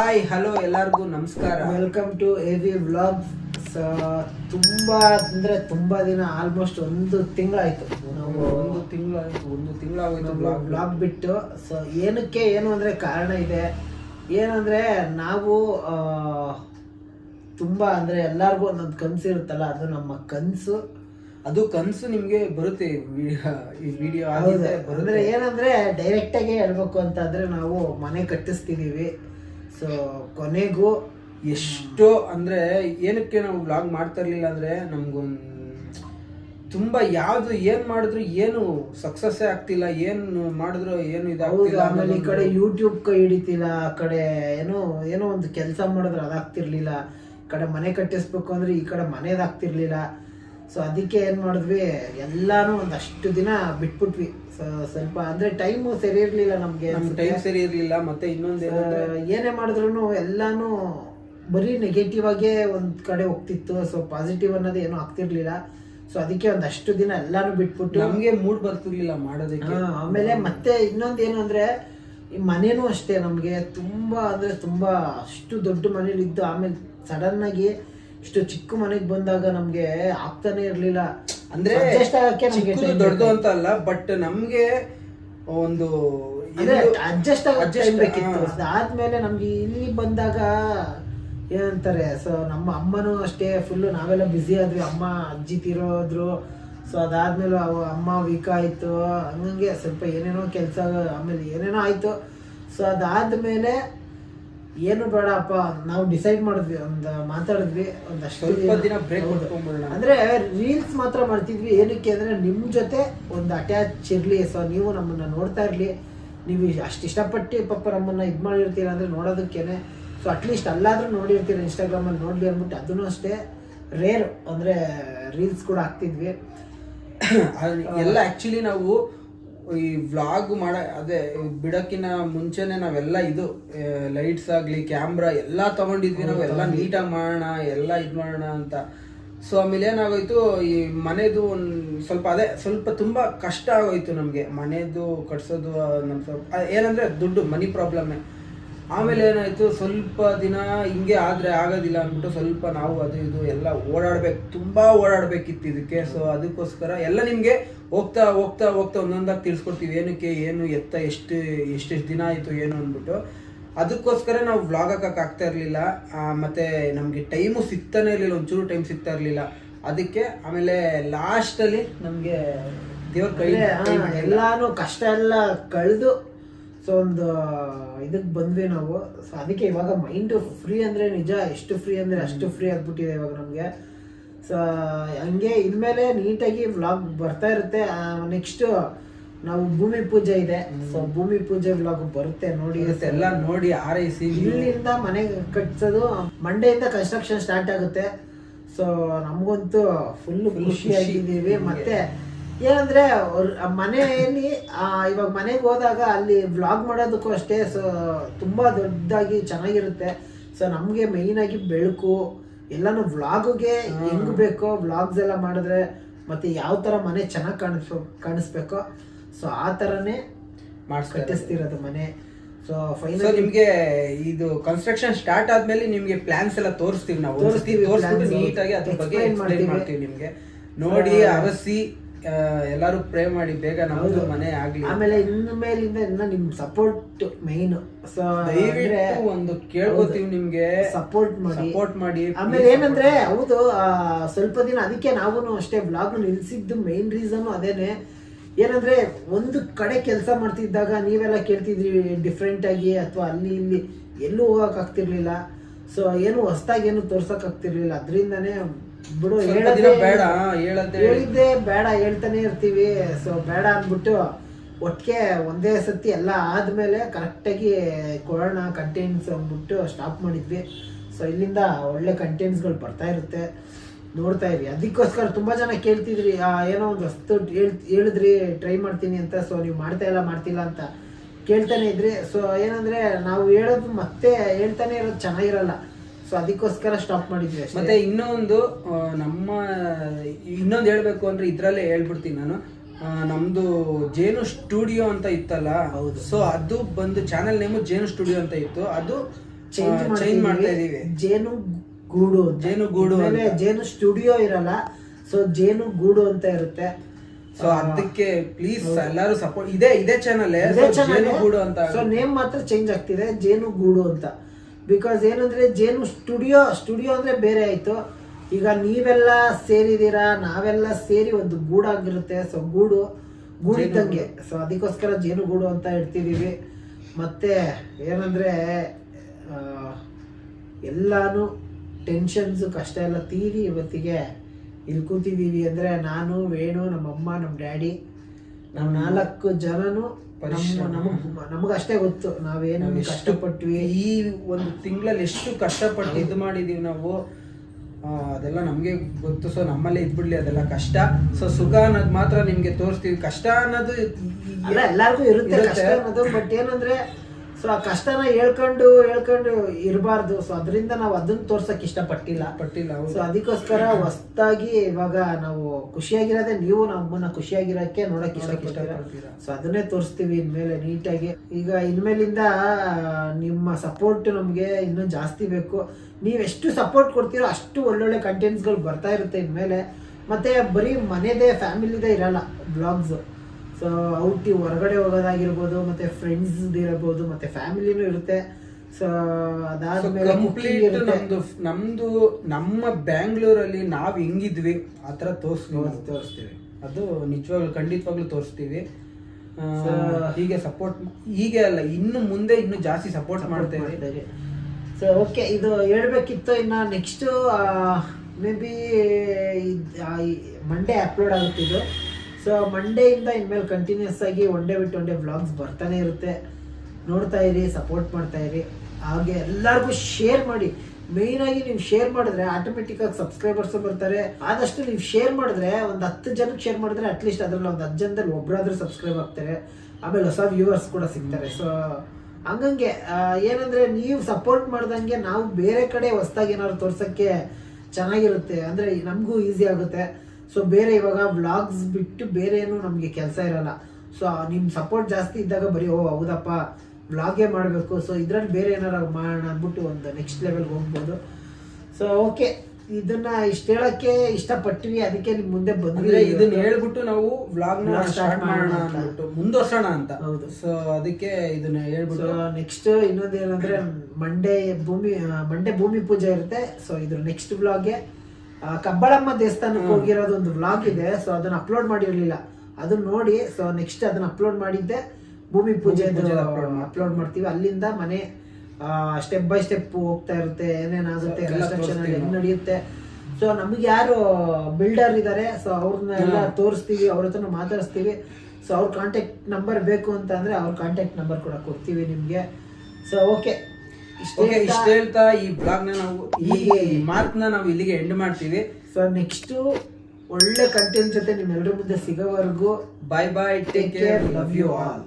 Hi hello ಎಲ್ಲರಿಗೂ ನಮಸ್ಕಾರ. Welcome to A V vlogs ತುಂಬಾ ಅಂದ್ರೆ ತುಂಬಾ ದಿನ ಆಲ್ಮೋಸ್ಟ್ ಒಂದು ತಿಂಗಳಾಯಿತು. ನಾವು ಒಂದು ತಿಂಗಳಾಯಿತು ಒಂದು ತಿಂಗಳಾಗೋಯ್ತು ಬ್ಲಾಗ್ ವ್ಲಾಗ್ ಬಿಟ್ಟು. ಸೊ ಏನಕ್ಕೆ ಏನು ಅಂದ್ರೆ ಕಾರಣ ಇದೆ. ಏನಂದ್ರೆ ನಾವು ತುಂಬ ಅಂದ್ರೆ ಎಲ್ಲಾರ್ಗು ಒಂದೊಂದು ಕನ್ಸು ಇರುತ್ತಲ್ಲ ಅದು ನಮ್ಮ ಕನ್ಸು. ಅದು ಕನ್ಸು ನಿಮಗೆ ಬರುತ್ತೆ ಈ ವಿಡಿಯೋ ಆಗಿದೆ ಅಂದ್ರೆ ಬರುತ್ತೆ. ಏನಂದ್ರೆ ಡೈರೆಕ್ಟ್ ಆಗಿ ಹೇಳ್ಬೇಕು ಅಂತಂದ್ರೆ ನಾವು ಮನೆ ಕಟ್ಟಿಸ್ತಿದೀವಿ. ಸೊ ಕೊನೆಗೂ ಎಷ್ಟೋ ಅಂದ್ರೆ ಏನಕ್ಕೆ ನಾವು ಬ್ಲಾಗ್ ಮಾಡ್ತಾ ಇರ್ಲಿಲ್ಲ ಅಂದ್ರೆ ನಮಗೊಂದು ತುಂಬ ಯಾವುದು ಏನು ಮಾಡಿದ್ರು ಏನು ಸಕ್ಸಸ್ ಆಗ್ತಿಲ್ಲ ಏನು ಮಾಡಿದ್ರು ಏನು ಹೌದು ಇದಾಗ್ತಿಲ್ಲ ಆಮೇಲೆ ಈ ಕಡೆ ಯೂಟ್ಯೂಬ್ ಕೈ ಹಿಡಿತಿಲ್ಲ ಆ ಕಡೆ ಏನೋ ಏನೋ ಒಂದು ಕೆಲಸ ಮಾಡಿದ್ರೆ ಅದಾಗ್ತಿರ್ಲಿಲ್ಲ ಈ ಕಡೆ ಮನೆ ಕಟ್ಟಿಸ್ಬೇಕು ಅಂದ್ರೆ ಈ ಕಡೆ ಮನೇದಾಗ್ತಿರ್ಲಿಲ್ಲ ಸೊ ಅದಕ್ಕೆ ಏನು ಮಾಡಿದ್ವಿ? ಎಲ್ಲಾನು ಒಂದಷ್ಟು ದಿನ ಬಿಟ್ಬಿಟ್ವಿ. ಸ್ವಲ್ಪ ಅಂದ್ರೆ ಟೈಮು ಸರಿ ಇರಲಿಲ್ಲ ನಮಗೆ ನಮ್ ಟೈಮ್ ಸರಿ ಇರಲಿಲ್ಲ ಮತ್ತೆ ಇನ್ನೊಂದು ಏನಂದ್ರೆ ಏನೇ ಮಾಡಿದ್ರು ಎಲ್ಲಾನು ಬರೀ ನೆಗೆಟಿವ್ ಆಗೇ ಒಂದ್ ಕಡೆ ಹೋಗ್ತಿತ್ತು. ಸೊ ಪಾಸಿಟಿವ್ ಅನ್ನೋದು ಏನು ಆಗ್ತಿರ್ಲಿಲ್ಲ. ಸೊ ಅದಕ್ಕೆ ಒಂದಷ್ಟು ದಿನ ಎಲ್ಲಾನು ಬಿಟ್ಬಿಟ್ಟು ನಮಗೆ ಮೂಡ್ ಬರ್ತಿರ್ಲಿಲ್ಲ ಮಾಡೋದಕ್ಕೆ. ಆಮೇಲೆ ಮತ್ತೆ ಇನ್ನೊಂದು ಏನು ಅಂದ್ರೆ ಈ ಮನೇನೂ ಅಷ್ಟೇ ನಮಗೆ ತುಂಬಾ ಅಂದ್ರೆ ತುಂಬಾ ಅಷ್ಟು ದೊಡ್ಡ ಮನೇಲಿ ಇದ್ದು ಆಮೇಲೆ ಸಡನ್ ಆಗಿ ಇಷ್ಟು ಚಿಕ್ಕ ಮನೆಗೆ ಬಂದಾಗ ನಮ್ಗೆ ಆಗ್ತಾನೆ ಇರ್ಲಿಲ್ಲ. ಅಂದ್ರೆ Adjust ಆಗಕ್ಕೆ ನಮ್ಗೆ ಚಿಕ್ಕದು time ದೊಡ್ಡದು ಅಂತ ಅಲ್ಲ ಬಟ್ ನಮ್ಗೆ ಒಂದು ಅಂದ್ರೆ ಇದು- ಅಡ್ಜಸ್ಟ್ ಆಗಕ್ಕೆ adjust- time ಬೇಕಿತ್ತು. ಹಾ. ಅದಾದ್ಮೇಲೆ ನಮ್ಗೆ ಇಲ್ಲಿ ಬಂದಾಗ ಏನಂತಾರೆ ಸೊ ನಮ್ಮ ಅಮ್ಮನೂ ಅಷ್ಟೇ ಫುಲ್ಲು ನಾವೆಲ್ಲ ಬ್ಯುಸಿ ಆದ್ವಿ. ಅಮ್ಮ ಅಜ್ಜಿ ತೀರೋದ್ರು. ಸೊ ಅದಾದ್ಮೇಲೆ ಅವ ಅಮ್ಮ ವೀಕ್ ಆಯ್ತು. ಹಂಗಂಗೆ ಸ್ವಲ್ಪ ಏನೇನೋ ಕೆಲಸ ಆಮೇಲೆ ಏನೇನೋ ಆಯ್ತು. ಸೊ ಅದಾದ್ಮೇಲೆ ಏನು ಬೇಡಪ್ಪ ನಾವು ಡಿಸೈಡ್ ಮಾಡಿದ್ವಿ ಒಂದು ಮಾತಾಡಿದ್ವಿ ಒಂದಷ್ಟು ದಿನ. ಕೊಟ್ಕೊಂಡ್ಬಿಡೋಣ. ಅಂದ್ರೆ ರೀಲ್ಸ್ ಮಾತ್ರ ಮಾಡ್ತಿದ್ವಿ ಏನಕ್ಕೆ ಅಂದ್ರೆ ನಿಮ್ ಜೊತೆ ಒಂದು ಅಟ್ಯಾಚ್ ಇರಲಿ ಸೊ ನೀವು ನಮ್ಮನ್ನ ನೋಡ್ತಾ ಇರ್ಲಿ ನೀವು ಅಷ್ಟು ಇಷ್ಟಪಟ್ಟು ಪಾಪ ನಮ್ಮನ್ನ ಇದು ಮಾಡಿರ್ತೀರ ಅಂದ್ರೆ ನೋಡೋದಕ್ಕೇನೆ ಸೊ ಅಟ್ಲೀಸ್ಟ್ ಅಲ್ಲಾದ್ರೂ ನೋಡಿರ್ತೀರ ಇನ್ಸ್ಟಾಗ್ರಾಮ್ ಅಲ್ಲಿ ನೋಡ್ಲಿ ಅಂದ್ಬಿಟ್ಟು ಅದನ್ನು ಅಷ್ಟೇ ರೇರ್ ಅಂದ್ರೆ ರೀಲ್ಸ್ ಕೂಡ ಹಾಕ್ತಿದ್ವಿ ಎಲ್ಲ ಆಕ್ಚುಲಿ ನಾವು ಈ ವ್ಲಾಗ್ ಮಾಡ ಅದೇ ಬಿಡಕ್ಕಿನ ಮುಂಚೆನೆ ನಾವೆಲ್ಲ ಇದು ಲೈಟ್ಸ್ ಆಗಲಿ ಕ್ಯಾಮ್ರಾ ಎಲ್ಲ ತಗೊಂಡಿದ್ವಿ. ನಾವು ಎಲ್ಲ ನೀಟಾಗಿ ಮಾಡೋಣ ಎಲ್ಲ ಇದು ಮಾಡೋಣ ಅಂತ. ಸೊ ಆಮೇಲೆ ಏನಾಗೋಯ್ತು ಈ ಮನೆದು ಒಂದು ಸ್ವಲ್ಪ ಅದೇ ಸ್ವಲ್ಪ ತುಂಬಾ ಕಷ್ಟ ಆಗೋಯ್ತು ನಮಗೆ. ಮನೆದು ಕಟ್ಸೋದು ನಮ್ಮ ಸ್ವಲ್ಪ ಏನಂದರೆ ಏನಂದ್ರೆ ದುಡ್ಡು ಮನಿ ಪ್ರಾಬ್ಲಮ್ ಆಮೇಲೆ ಏನಾಯ್ತು? ಸ್ವಲ್ಪ ದಿನ ಹಿಂಗೆ ಆದ್ರೆ ಆಗೋದಿಲ್ಲ ಅಂದ್ಬಿಟ್ಟು ಸ್ವಲ್ಪ ನಾವು ಅದು ಇದು ಎಲ್ಲ ಓಡಾಡ್ಬೇಕು ತುಂಬಾ ಓಡಾಡ್ಬೇಕಿತ್ತು ಇದಕ್ಕೆ. ಸೊ ಅದಕ್ಕೋಸ್ಕರ ಎಲ್ಲ ನಿಮ್ಗೆ ಹೋಗ್ತಾ ಹೋಗ್ತಾ ಹೋಗ್ತಾ ಒಂದೊಂದಾಗಿ ತಿಳಿಸ್ಕೊಡ್ತೀವಿ. ಏನಕ್ಕೆ ಏನು ಎತ್ತ ಎಷ್ಟು ಎಷ್ಟೆಷ್ಟು ದಿನ ಆಯ್ತು ಏನು ಅಂದ್ಬಿಟ್ಟು. ಅದಕ್ಕೋಸ್ಕರ ನಾವು ವ್ಲಾಗ್ ಹಾಕಕ್ ಆಗ್ತಾ ಇರ್ಲಿಲ್ಲ. ಮತ್ತೆ ನಮ್ಗೆ ಟೈಮು ಸಿಗ್ತಾನೆ ಇರ್ಲಿಲ್ಲ. ಒಂಚೂರು ಟೈಮ್ ಸಿಗ್ತಾ ಇರ್ಲಿಲ್ಲ. ಅದಕ್ಕೆ ಆಮೇಲೆ ಲಾಸ್ಟ್ ಅಲ್ಲಿ ನಮ್ಗೆ ದೇವ್ರ ಕೈ. ಎಲ್ಲಾನು ಕಷ್ಟ ಎಲ್ಲ ಕಳೆದು ಸೊ ಇದಕ್ಕೆ ಇದಕ್ ಬಂದ್ವಿ ನಾವು. ಸೊ ಅದಕ್ಕೆ ಇವಾಗ ಮೈಂಡ್ ಫ್ರೀ ಅಂದ್ರೆ ನಿಜ ಎಷ್ಟು ಫ್ರೀ ಅಂದ್ರೆ ಅಷ್ಟು ಫ್ರೀ ಆಗ್ಬಿಟ್ಟಿದೆ ಇವಾಗ ನಮಗೆ. ಸೊ ಹಂಗೆ ಇನ್ಮೇಲೆ ನೀಟಾಗಿ ವ್ಲಾಗ್ ಬರ್ತಾ ಇರುತ್ತೆ. ನೆಕ್ಸ್ಟ್ ನಾವು ಭೂಮಿ ಪೂಜೆ ಇದೆ. ಸೊ ಭೂಮಿ ಪೂಜೆ ವ್ಲಾಗ್ ಬರುತ್ತೆ ನೋಡಿ. ಎಲ್ಲ ನೋಡಿ ಆರೈಸಿ ಇಲ್ಲಿಂದ ಮನೆ ಕಟ್ಸೋದು ಮಂಡೆಯಿಂದ ಕನ್ಸ್ಟ್ರಕ್ಷನ್ ಸ್ಟಾರ್ಟ್ ಆಗುತ್ತೆ. ಸೊ ನಮಗಂತೂ ಫುಲ್ ಖುಷಿಯಾಗಿದ್ದೀವಿ. ಖುಷಿ. ಮತ್ತೆ ಏನಂದ್ರೆ ಮನೆಯಲ್ಲಿ ಇವಾಗ ಮನೆಗೆ ಹೋದಾಗ ಅಲ್ಲಿ ವ್ಲಾಗ್ ಮಾಡೋದಕ್ಕೂ ಅಷ್ಟೇ ಸೊ ತುಂಬಾ ದೊಡ್ಡದಾಗಿ ಚೆನ್ನಾಗಿರುತ್ತೆ. ಸೊ ನಮಗೆ ಮೇಯ್ನಾಗಿ ಆಗಿ ಬೆಳಕು ಎಲ್ಲಾನು ವ್ಲಾಗ್ಗೆ ಹೆಂಗ್ ಬೇಕೋ ವ್ಲಾಗ್ಸ್ ಎಲ್ಲ ಮಾಡಿದ್ರೆ ಮತ್ತೆ ಯಾವ ತರ ಮನೆ ಚೆನ್ನಾಗಿ ಕಾಣಿಸ್ ಕಾಣಿಸ್ಬೇಕೋ ಸೊ ಆ ತರನೇ ಮಾಡಿಸ್ತಾರೆ ಕಟ್ಟಿಸ್ತಿರೋದು ಮನೆ. ಸೊ ಫೈನಲ್ ನಿಮ್ಗೆ ಇದು ಕನ್ಸ್ಟ್ರಕ್ಷನ್ ಸ್ಟಾರ್ಟ್ ಆದ್ಮೇಲೆ ನಿಮಗೆ ಪ್ಲಾನ್ಸ್ ಎಲ್ಲ ತೋರಿಸ್ತೀವಿ ನಾವು. ತೋರಿಸ್ತೀವಿ, ನೀಟಾಗಿ ಅದ್ರ ಬಗ್ಗೆ ಮಾಡ್ತೀವಿ. ನಿಮಗೆ. ನೋಡಿ ಅರಸಿ ಎಲ್ಲರೂ ಪ್ರೇ ಮಾಡಿ ಬೇಗ ನಮ್ದು ಮನೆ ಆಗ್ಲಿ. ಆಮೇಲೆ ಇನ್ನು ಮೇಲಿಂದ ಇನ್ನ ನಿಮ್ ಸಪೋರ್ಟ್ ಮೈನ್ ಸೊ ದಯವಿಟ್ಟು ಒಂದು ಕೇಳ್ಕೊತೀವಿ ನಿಮ್ಗೆ. ಸಪೋರ್ಟ್ ಮಾಡಿ. ಸಪೋರ್ಟ್ ಮಾಡಿ ಆಮೇಲೆ ಏನಂದ್ರೆ ಹೌದು ಸ್ವಲ್ಪ ದಿನ ಅದಕ್ಕೆ ನಾವು ಅಷ್ಟೇ ಬ್ಲಾಗ್ ನಿಲ್ಸಿದ್ದು ಮೈನ್ ರೀಸನ್ ಅದೇನೆ. ಏನಂದ್ರೆ ಒಂದು ಕಡೆ ಕೆಲಸ ಮಾಡ್ತಿದ್ದಾಗ ನೀವೆಲ್ಲ ಕೇಳ್ತಿದ್ರಿ ಡಿಫ್ರೆಂಟ್ ಆಗಿ ಅಥವಾ ಅಲ್ಲಿ ಇಲ್ಲಿ ಎಲ್ಲೂ ಹೋಗಕ್ ಆಗ್ತಿರ್ಲಿಲ್ಲ. ಸೊ ಏನು ಹೊಸ್ದಾಗಿ ಏನು ತೋರ್ಸಕ್ ಆಗ್ತಿರ್ಲಿಲ್ಲ. ಅದರಿಂದನೇ ಬಿಡು ಬೇಡ ಹೇಳದೆ ಹೇಳಿದ್ದೆ ಬೇಡ ಹೇಳ್ತಾನೆ ಇರ್ತೀವಿ. ಸೊ ಬೇಡ ಅಂದ್ಬಿಟ್ಟು ಒಟ್ಟಿಗೆ ಒಂದೇ ಸತಿ ಎಲ್ಲ ಆದ್ಮೇಲೆ ಕರೆಕ್ಟಾಗಿ ಕೊಡೋಣ ಕಂಟೆಂಟ್ಸ್ ಅಂದ್ಬಿಟ್ಟು ಸ್ಟಾಪ್ ಮಾಡಿದ್ವಿ. ಸೊ ಇಲ್ಲಿಂದ ಒಳ್ಳೆ ಕಂಟೆಂಟ್ಸ್ಗಳು ಬರ್ತಾ ಇರುತ್ತೆ. ನೋಡ್ತಾ ಇರಿ. ಅದಕ್ಕೋಸ್ಕರ ತುಂಬಾ ಜನ ಕೇಳ್ತಿದ್ರಿ ಏನೋ ಒಂದು ವಸ್ತು ಹೇಳ್ ಹೇಳಿದ್ರಿ ಟ್ರೈ ಮಾಡ್ತೀನಿ ಅಂತ. ಸೊ ನೀವು ಮಾಡ್ತಾ ಇಲ್ಲ ಮಾಡ್ತಿಲ್ಲ ಅಂತ ಕೇಳ್ತಾನೆ ಇದ್ರಿ. ಸೊ ಏನಂದ್ರೆ ನಾವು ಹೇಳೋದು ಮತ್ತೆ ಹೇಳ್ತಾನೆ ಇರೋದು ಚೆನ್ನಾಗಿರಲ್ಲ. ಸೊ ಅದಕ್ಕೋಸ್ಕರ ಸ್ಟಾಪ್ ಮಾಡಿದ್ವಿ ಅಷ್ಟೇ. ಮತ್ತೆ ಇನ್ನೊಂದು ಆ, ನಮ್ಮ ಇನ್ನೊಂದು ಹೇಳ್ಬೇಕು ಅಂದ್ರೆ ಇದ್ರಲ್ಲೇ ಹೇಳ್ಬಿಡ್ತೀನಿ ನಾನು. ಆ, ನಮ್ದು ಜೇನು ಸ್ಟುಡಿಯೋ ಅಂತ ಇತ್ತಲ್ಲ? ಹೌದು. ಸೊ ಅದು ಬಂದು ಚಾನೆಲ್ ನೇಮು ಜೇನು ಸ್ಟುಡಿಯೋ ಅಂತ ಇತ್ತು. ಅದು ಚೇಂಜ್ ಮಾಡ್ತಾ ಇದೀವಿ. ಜೇನು ಗೂಡು ಅಂತ. ಜೇನು ಗೂಡು ಅಂತ. ಜೇನು ಸ್ಟುಡಿಯೋ ಇರಲ್ಲ. ಸೊ ಜೇನು ಗೂಡು ಅಂತ ಇರುತ್ತೆ. ಸೊ ಅದಕ್ಕೆ ಪ್ಲೀಸ್ ಎಲ್ಲರೂ ಸಪೋರ್ಟ್ ಇದೇ ಇದೇ ಚಾನಲ್ ಜೇನು channel ಗೂಡು ಅಂತ. ಸೊ ನೇಮ್ ಮಾತ್ರ ಚೇಂಜ್ ಆಗ್ತಿದೆ. ಜೇನು ಗೂಡು ಅಂತ. ಬಿಕಾಸ್ ಏನಂದರೆ ಜೇನು ಸ್ಟುಡಿಯೋ ಸ್ಟುಡಿಯೋ ಅಂದರೆ ಬೇರೆ ಆಯಿತು. ಈಗ ನೀವೆಲ್ಲ ಸೇರಿದ್ದೀರಾ ನಾವೆಲ್ಲ ಸೇರಿ ಒಂದು ಗೂಡಾಗಿರುತ್ತೆ. ಸೊ ಗೂಡು ಗೂಡಿದ್ದಂಗೆ. ಸೊ ಅದಕ್ಕೋಸ್ಕರ ಜೇನು ಗೂಡು ಅಂತ ಇಡ್ತಿದ್ದೀವಿ ಮತ್ತು ಏನಂದರೆ ಎಲ್ಲಾನು ಟೆನ್ಷನ್ಸ್ ಕಷ್ಟ ಎಲ್ಲ ತೀರಿ ಇವತ್ತಿಗೆ. ಇಲ್ಲಿ ಕೂತಿದ್ದೀವಿ ಅಂದರೆ ನಾನು ವೇಣು ನಮ್ಮಮ್ಮ ನಮ್ಮ ಡ್ಯಾಡಿ. ನಾವು ನಾಲ್ಕು ಜನನು. ನಮಗ್ ಅಷ್ಟೇ ಗೊತ್ತು ನಾವೇನು ಕಷ್ಟಪಟ್ವಿ. ಈ ಒಂದು ತಿಂಗಳಲ್ಲಿ ಎಷ್ಟು ಕಷ್ಟಪಟ್ಟು ಇದು ಮಾಡಿದೀವಿ ನಾವು ಆ, ಅದೆಲ್ಲ ನಮ್ಗೆ ಗೊತ್ತು. ಸೊ ನಮ್ಮಲ್ಲೇ ಇದ್ಬಿಡ್ಲಿ ಅದೆಲ್ಲ ಕಷ್ಟ. ಸೊ ಸುಖ ಅನ್ನೋದು ಮಾತ್ರ ನಿಮ್ಗೆ ತೋರಿಸ್ತೀವಿ. ಕಷ್ಟ ಅನ್ನೋದು ಎಲ್ಲರಿಗೂ ಇರುತ್ತೆ ಬಟ್ ಏನಂದ್ರೆ ಸೊ ಆ ಕಷ್ಟನ ಹೇಳ್ಕೊಂಡು ಹೇಳ್ಕೊಂಡು ಇರಬಾರ್ದು. ಸೊ ಅದರಿಂದ ನಾವು ಅದನ್ನ ತೋರ್ಸಕ್ ಇಷ್ಟ ಪಟ್ಟಿಲ್ಲ ಸೊ ಅದಕ್ಕೋಸ್ಕರ ಹೊಸ್ದಾಗಿ ಇವಾಗ ನಾವು ಖುಷಿಯಾಗಿರೋದೇ ನೀವು ನಮ್ಮನ್ನ ಖುಷಿಯಾಗಿರೋಕ್ಕೆ ನೋಡಕ್ ಇಷ್ಟ ಇಷ್ಟ ಇಷ್ಟಪಡ್ತೀರಾ. ಸೊ ಅದನ್ನೇ ತೋರಿಸ್ತೀವಿ ಇನ್ಮೇಲೆ ನೀಟಾಗಿ. ಈಗ ಇನ್ಮೇಲಿಂದ ನಿಮ್ಮ ಸಪೋರ್ಟ್ ನಮಗೆ ಇನ್ನೂ ಜಾಸ್ತಿ ಬೇಕು. ನೀವೆಷ್ಟು ಎಷ್ಟು ಸಪೋರ್ಟ್ ಕೊಡ್ತೀರೋ ಅಷ್ಟು ಒಳ್ಳೊಳ್ಳೆ ಕಂಟೆಂಟ್ಸ್ಗಳು ಬರ್ತಾ ಇರುತ್ತೆ ಇನ್ಮೇಲೆ. ಮತ್ತೆ ಬರೀ ಮನೆದೇ ಫ್ಯಾಮಿಲಿದೇ ಇರಲ್ಲ ಬ್ಲಾಗ್ಸ್ ಸೊ ಔಟಿ ಹೊರಗಡೆ ಹೋಗೋದಾಗಿರ್ಬೋದು ಮತ್ತೆ ಫ್ರೆಂಡ್ಸ್ ಇರಬಹುದು ಮತ್ತೆ ಫ್ಯಾಮಿಲಿನೂ ಇರುತ್ತೆ. ಸೊ ಅದಾದ್ಮೇಲೆ ಕಂಪ್ಲೀಟ್ ನಮ್ದು ನಮ್ದು ನಮ್ಮ ಬ್ಯಾಂಗ್ಳೂರಲ್ಲಿ ನಾವ್ ಹೆಂಗಿದ್ವಿ. ಆ ತೋರಿಸ್ತೀವಿ ನಾವು. ತೋರಿಸ್ತೀವಿ. ಅದು ನಿಜವಾಗ್ಲೂ ಖಂಡಿತವಾಗ್ಲೂ ತೋರಿಸ್ತೀವಿ. ಹೀಗೆ ಸಪೋರ್ಟ್ ಹೀಗೆ ಅಲ್ಲ ಇನ್ನು ಮುಂದೆ ಇನ್ನು ಜಾಸ್ತಿ ಸಪೋರ್ಟ್ ಮಾಡ್ತೇವೆ. ಸೊ ಓಕೆ ಇದು ಹೇಳ್ಬೇಕಿತ್ತು. ಇನ್ನ next may be Monday upload ಆಗುತ್ತಿದ್ದು so ಮಂಡೆಯಿಂದ ಇನ್ಮೇಲೆ ಕಂಟಿನ್ಯೂಸ್ ಆಗಿ ಒನ್ ಡೇ ಬಿಟ್ಟು ಒನ್ ಡೇ ವ್ಲಾಗ್ಸ್ ಬರ್ತಾನೆ ಇರುತ್ತೆ. ನೋಡ್ತಾ ಇರಿ ಸಪೋರ್ಟ್ ಮಾಡ್ತಾ ಇರಿ. ಹಾಗೆ ಎಲ್ಲರಿಗೂ ಶೇರ್ ಮಾಡಿ. ಮೇಯ್ನಾಗಿ ನೀವು ಶೇರ್ ಮಾಡಿದ್ರೆ ಆಟೋಮೆಟಿಕ್ ಸಬ್ಸ್ಕ್ರೈಬರ್ಸು ಬರ್ತಾರೆ. ಆದಷ್ಟು ನೀವು ಶೇರ್ ಮಾಡಿದ್ರೆ ಒಂದು ಹತ್ತು ಜನಕ್ಕೆ ಶೇರ್ ಮಾಡಿದ್ರೆ ಅಟ್ಲೀಸ್ಟ್ ಅದರಲ್ಲಿ ಒಂದು ಹತ್ತು ಜನದಲ್ಲಿ ಒಬ್ಬರಾದರೂ ಸಬ್ಸ್ಕ್ರೈಬ್ ಆಗ್ತಾರೆ. ಆಮೇಲೆ ಹೊಸ ವ್ಯೂವರ್ಸ್ ಕೂಡ ಸಿಗ್ತಾರೆ. ಸೊ ಹಂಗಂಗೆ ಏನಂದ್ರೆ ನೀವು ಸಪೋರ್ಟ್ ಮಾಡ್ದಂಗೆ ನಾವು ಬೇರೆ ಕಡೆ ಹೊಸ್ದಾಗಿ ಏನಾದ್ರು ತೋರ್ಸೋಕ್ಕೆ ಚೆನ್ನಾಗಿರುತ್ತೆ. ಅಂದ್ರೆ ನಮಗೂ ಈಸಿ ಆಗುತ್ತೆ. ಸೊ ಬೇರೆ ಇವಾಗ ವ್ಲಾಗ್ಸ್ ಬಿಟ್ಟು ಬೇರೆ ಏನು ನಮಗೆ ಕೆಲಸ ಇರಲ್ಲ. ಸೊ ನಿಮ್ಮ ಸಪೋರ್ಟ್ ಜಾಸ್ತಿ ಇದ್ದಾಗ ಬರೀ ಓ ಹೌದಪ್ಪ ವ್ಲಾಗೇ ಮಾಡಬೇಕು. ಸೊ ಇದ್ರಲ್ಲಿ ಬೇರೆ ಏನಾರು ಮಾಡೋಣ ಅಂದ್ಬಿಟ್ಟು ಒಂದು ನೆಕ್ಸ್ಟ್ ಲೆವೆಲ್ಗೆ ಹೋಗ್ಬೋದು. ಸೊ ಓಕೆ ಇದನ್ನ ಇಷ್ಟ ಹೇಳಕ್ಕೆ ಇಷ್ಟಪಟ್ವಿ. ಅದಕ್ಕೆ ನಿಮ್ ಮುಂದೆ ಬಂದ್ರೆ ಇದನ್ನ ಹೇಳ್ಬಿಟ್ಟು ನಾವು ವ್ಲಾಗ್ ಸ್ಟಾರ್ಟ್ ಮಾಡೋಣ ಅಂತ. ಅಂದ್ಬಿಟ್ಟು. ಮುಂದುವರ್ಸೋಣ ಅಂತ. ಹೌದು. ಸೊ ಅದಕ್ಕೆ ಇದನ್ನ ಹೇಳ್ಬಿಟ್ಟು. ನೆಕ್ಸ್ಟ್ ಇನ್ನೊಂದು ಏನಂದ್ರೆ ಮಂಡೇ ಭೂಮಿ ಮಂಡೇ ಭೂಮಿ ಪೂಜೆ ಇರುತ್ತೆ. ಸೊ ಇದ್ರ ನೆಕ್ಸ್ಟ್ ವ್ಲಾಗ್ಗೆ ಕಬ್ಬಳಮ್ಮ ದೇವಸ್ಥಾನಕ್ಕೆ ಹೋಗಿರೋದು ಒಂದು ವ್ಲಾಗ್ ಇದೆ ಸೊ ಅದನ್ನ ಅಪ್ಲೋಡ್ ಮಾಡಿರಲಿಲ್ಲ. ಅದನ್ನ ನೋಡಿ ಸೊ ನೆಕ್ಸ್ಟ್ ಅದನ್ನ ಅಪ್ಲೋಡ್ ಮಾಡಿದ್ದೆ. ಭೂಮಿ ಪೂಜೆ ಅಪ್ಲೋಡ್ ಮಾಡ್ತೀವಿ. ಅಲ್ಲಿಂದ ಮನೆ ಸ್ಟೆಪ್ ಬೈ ಸ್ಟೆಪ್ ಹೋಗ್ತಾ ಇರುತ್ತೆ ಏನೇನಾಗುತ್ತೆ ಕನ್ಸ್ಟ್ರಕ್ಷನ್ ಹೆಂಗ್ ನಡೆಯುತ್ತೆ. ಸೊ ನಮ್ಗೆ ಯಾರು ಬಿಲ್ಡರ್ ಇದ್ದಾರೆ ಸೊ ಅವ್ರನ್ನ ಎಲ್ಲ ತೋರಿಸ್ತೀವಿ ಅವ್ರ ಹತ್ರ ಮಾತಾಡಿಸ್ತೀವಿ. ಸೊ ಅವ್ರ ಕಾಂಟ್ಯಾಕ್ಟ್ ನಂಬರ್ ಬೇಕು ಅಂತ ಅಂದ್ರೆ ಅವ್ರ ಕಾಂಟ್ಯಾಕ್ಟ್ ನಂಬರ್ ಕೂಡ ಕೊಡ್ತೀವಿ ನಿಮ್ಗೆ. ಸೊ ಓಕೆ ಓಕೆ ಇಷ್ಟ ಹೇಳ್ತಾ ಈ ಬ್ಲಾಗ್ನ ನಾವು ಈ ಈ- ಮಾರ್ಕ್ನ ನಾವು ಇಲ್ಲಿಗೆ ಎಂಡ್ ಮಾಡ್ತೀವಿ. ಸೊ ನೆಕ್ಸ್ಟ್ ಒಳ್ಳೆ ಕಂಟೆಂಟ್ ಜೊತೆ ನಿಮ್ಮೆಲ್ಲರ ಮುಂದೆ ಸಿಗೋವರೆಗೂ bye bye take care love you all